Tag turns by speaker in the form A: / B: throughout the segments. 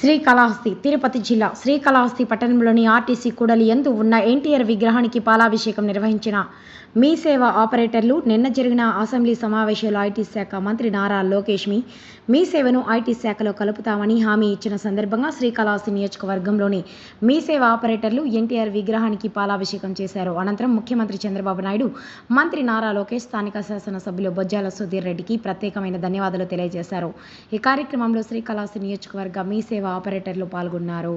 A: శ్రీకాళహస్తి తిరుపతి జిల్లా శ్రీకాళహస్తి పట్టణంలోని ఆర్టీసీ కూడలి ఎందు ఉన్న ఎన్టీఆర్ విగ్రహానికి పాలాభిషేకం నిర్వహించిన మీ సేవ ఆపరేటర్లు నిన్న జరిగిన అసెంబ్లీ సమావేశంలో ఐటీ శాఖ మంత్రి నారా లోకేష్ మీ మీ సేవను ఐటీ శాఖలో కలుపుతామని హామీ ఇచ్చిన సందర్భంగా శ్రీకాళహస్తి నియోజకవర్గంలోని మీ సేవ ఆపరేటర్లు ఎన్టీఆర్ విగ్రహానికి పాలాభిషేకం చేశారు. అనంతరం ముఖ్యమంత్రి చంద్రబాబు నాయుడు మంత్రి నారా లోకేష్ స్థానిక శాసనసభ్యులు బొజ్జాల సుధీర్ రెడ్డికి ప్రత్యేకమైన ధన్యవాదాలు తెలియజేశారు. ఈ కార్యక్రమంలో శ్రీకాళహస్తి నియోజకవర్గ మీ సేవ ఆపరేటర్లు పాల్గొన్నారు.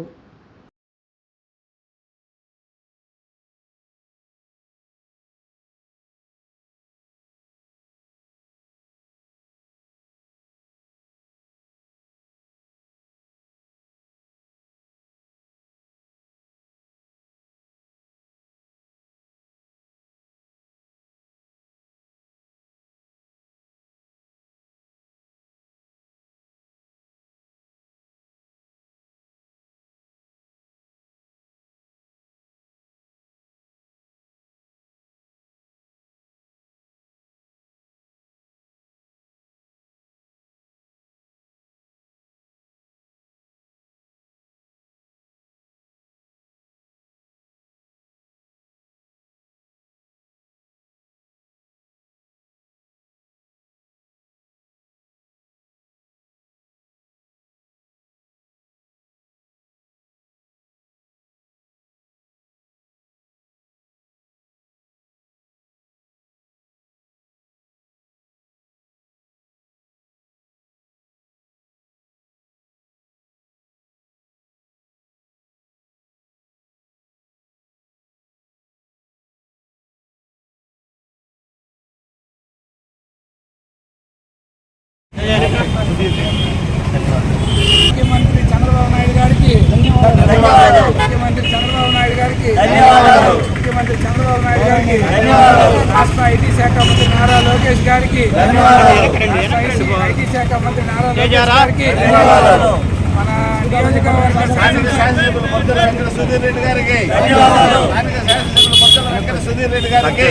B: ముఖ్యమంత్రి చంద్రబాబు నాయుడు గారికి ముఖ్యమంత్రి చంద్రబాబు నాయుడు గారికి ముఖ్యమంత్రి చంద్రబాబు నాయుడు గారికి రాష్ట్ర ఐటీ శాఖ మంత్రి నారా లోకేష్ గారికి ఐటీ శాఖ మంత్రి నారా లోకేష్ గారికి మన నియోజకవర్గ
C: సుధీర్ రెడ్డి గారికి. స్థానిక శాసనసభ్యులు సుధీర్ రెడ్డి గారికి.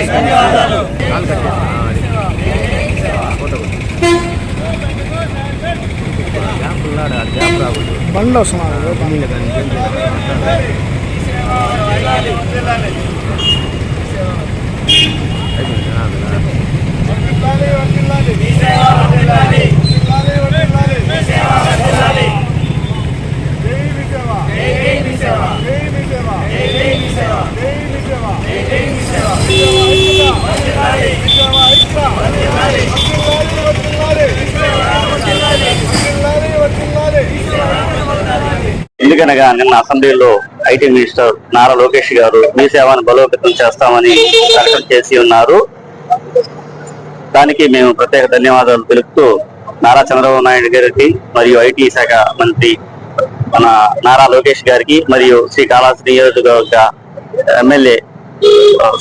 B: ரெண்டு வருஷம் ஆகுது
C: ఎందుకనగా నిన్న అసెంబ్లీలో ఐటీ మినిస్టర్ నారా లోకేష్ గారు మీ సేవను బలోపేతం చేస్తామని ప్రకటన చేసి ఉన్నారు. దానికి మేము ప్రత్యేక ధన్యవాదాలు తెలుపుతూ నారా చంద్రబాబు నాయుడు గారికి మరియు ఐటీ శాఖ మంత్రి మన నారా లోకేష్ గారికి మరియు శ్రీ శ్రీకాళహస్తి నియోజకవర్గ ఎమ్మెల్యే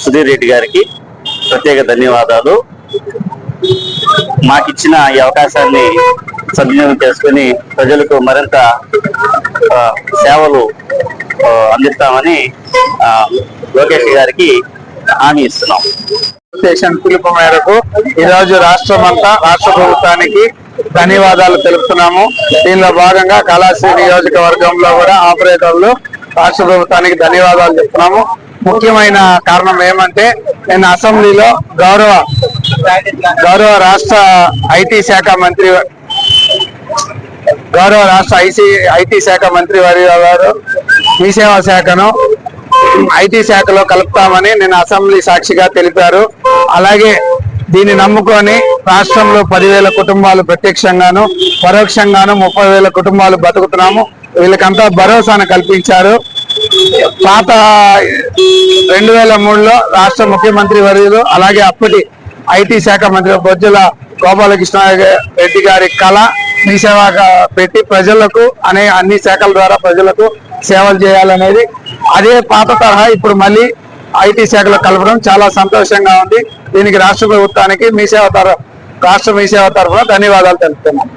C: సుధీర్ రెడ్డి గారికి ప్రత్యేక ధన్యవాదాలు. మాకిచ్చిన ఈ అవకాశాన్ని సద్వినియోగం చేసుకుని ప్రజలకు మరింత సేవలు అందిస్తామని ఆ, లోకేష్ గారికి హామీ ఇస్తున్నాం.
B: స్టేషన్ పిలుపు మేరకు ఈ రోజు రాష్ట్రం అంతా రాష్ట్ర ప్రభుత్వానికి ధన్యవాదాలు తెలుపుతున్నాము. దీనిలో భాగంగా కళాశ్రీ నియోజకవర్గంలో కూడా ఆపరేటర్లు రాష్ట్ర ప్రభుత్వానికి ధన్యవాదాలు చెప్తున్నాము. ముఖ్యమైన కారణం ఏమంటే నేను అసెంబ్లీలో గౌరవ గౌరవ రాష్ట్ర ఐటీ శాఖ మంత్రి గౌరవ రాష్ట్ర ఐసీ ఐటీ శాఖ మంత్రి వారి గారు మీ సేవా శాఖను ఐటీ శాఖలో కలుపుతామని నేను అసెంబ్లీ సాక్షిగా తెలిపారు. అలాగే దీన్ని నమ్ముకొని రాష్ట్రంలో పదివేల కుటుంబాలు ప్రత్యక్షంగాను పరోక్షంగాను ముప్పై వేల కుటుంబాలు బతుకుతున్నాము. వీళ్ళకంతా భరోసాను కల్పించారు. పాత రెండు వేల మూడులో రాష్ట్ర ముఖ్యమంత్రి వర్యులు అలాగే అప్పటి ఐటీ శాఖ మంత్రి బొజ్జుల గోపాలకృష్ణ రెడ్డి గారి కళ మీ సేవగా పెట్టి ప్రజలకు అనే అన్ని శాఖల ద్వారా ప్రజలకు సేవలు చేయాలనేది అదే పాత తరహా ఇప్పుడు మళ్ళీ ఐటీ శాఖలో కలపడం చాలా సంతోషంగా ఉంది. దీనికి రాష్ట్ర ప్రభుత్వానికి మీ సేవ తరఫు రాష్ట్ర మీ సేవ తరఫున ధన్యవాదాలు తెలుపుతున్నాను